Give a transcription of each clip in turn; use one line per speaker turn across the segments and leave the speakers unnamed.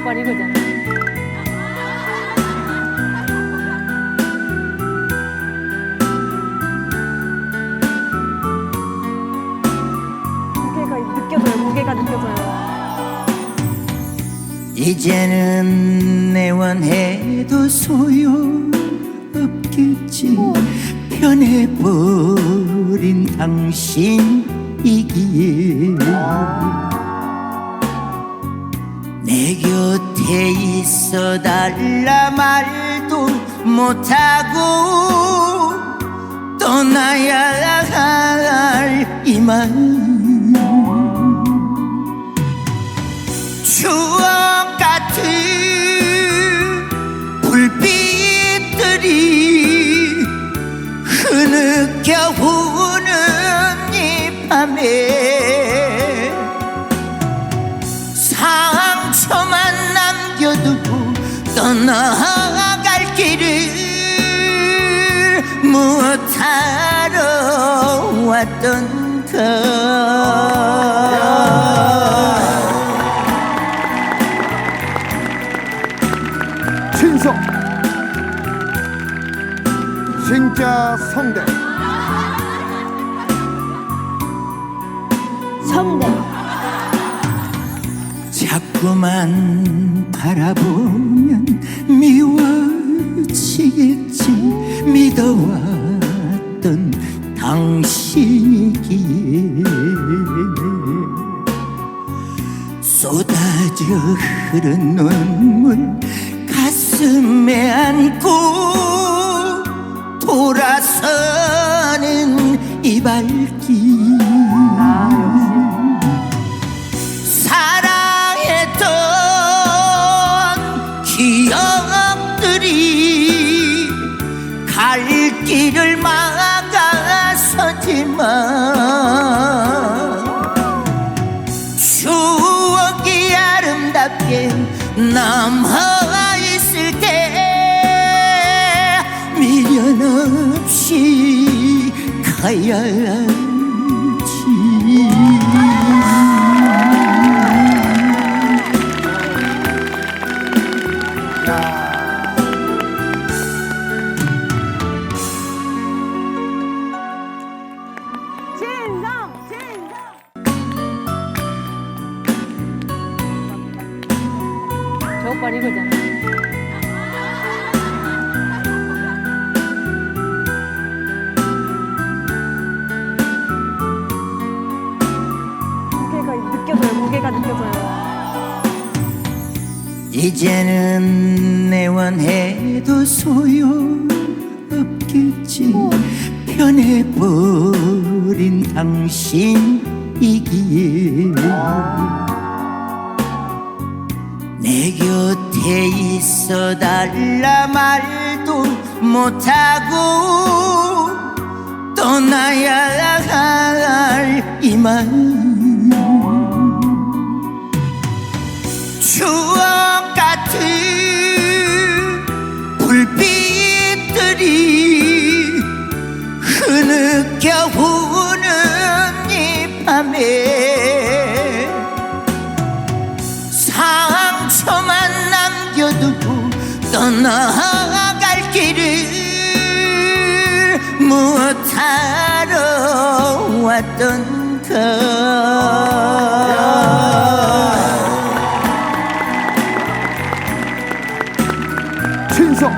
오빠 이거잖아.
무게가 느껴져요. 무게가 느껴져요.
이제는 내원해도 소용없겠지 변해버린 당신이기에 곁에 있어 달라 말도 못하고 떠나야 할이마 떠나갈 길을 무엇하러 왔던가
신성 진짜 성대
성대.
자꾸만 바라보면 미워지겠지. 믿어왔던 당신이기에 쏟아져 흐른 눈물 가슴에 안고 돌아서는 이 발길 남아 있을 때 미련 없이 가야지.
진
이거잖아.
무게가 느껴져요. 무게가 느껴져요.
이제는 내원해도 소용없겠지 변해버린 당신이기에 내 곁 에 있어 달라 말도 못하고 떠나야 할이 마음 추억 같은 불빛들이 흐느껴 우는 이 밤에 떠나갈 길을 무엇하러 왔던가
신성.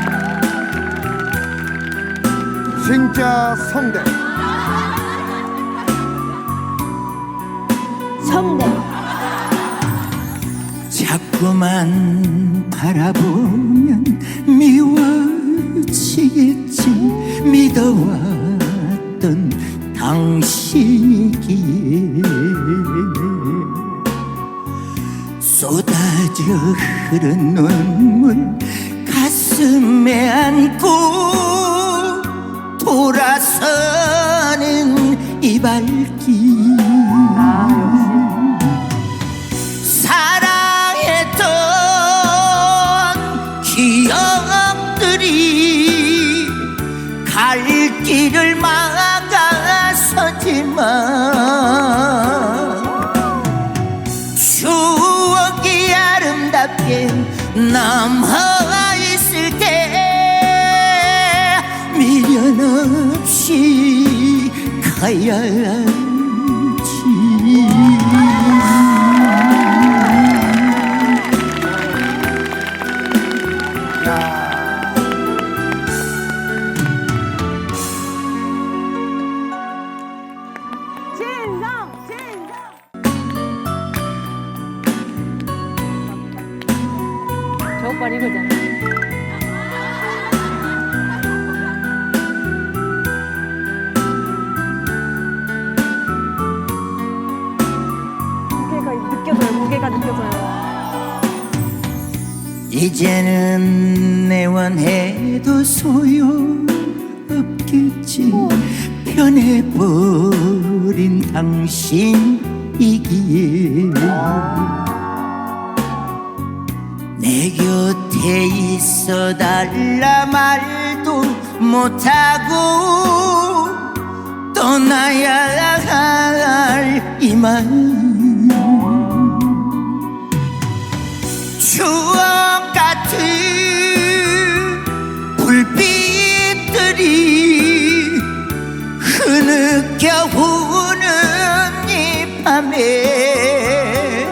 진짜 성대.
성대.
자꾸만 바라보면 미워지겠지. 믿어왔던 당신이기에 쏟아져 흐른 눈물 가슴에 안고 돌아서는 이발 갈 길을 막아서지만 추억이 아름답게 남아 있을 때 미련 없이 가야 이제는 내원해도 소용없겠지. 변해버린 당신이기에. 내 곁에 있어 달라 말도 못하고 떠나야 할이마 우는 이 밤에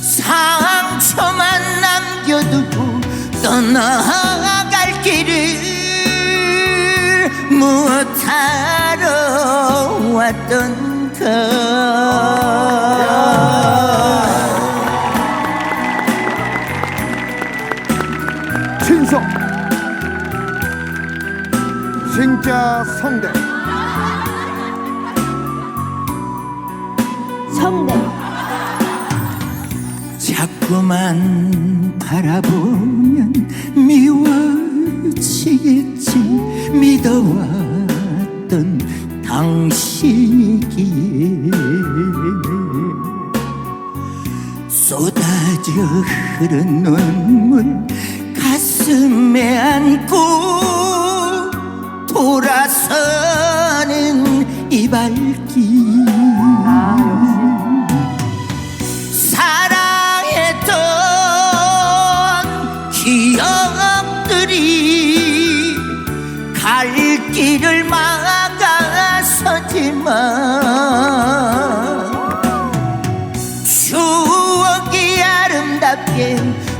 상처만 남겨두고 떠나갈 길을 무엇하러 왔던가?
친성 진짜 성대
자꾸만 바라보면 미워지겠지. 믿어왔던 당신이기에 쏟아져 흐른 눈물 가슴에 안고 돌아서는 이 발길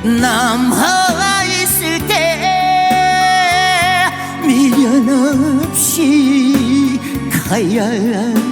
남아 있을 때 미련 없이 가야지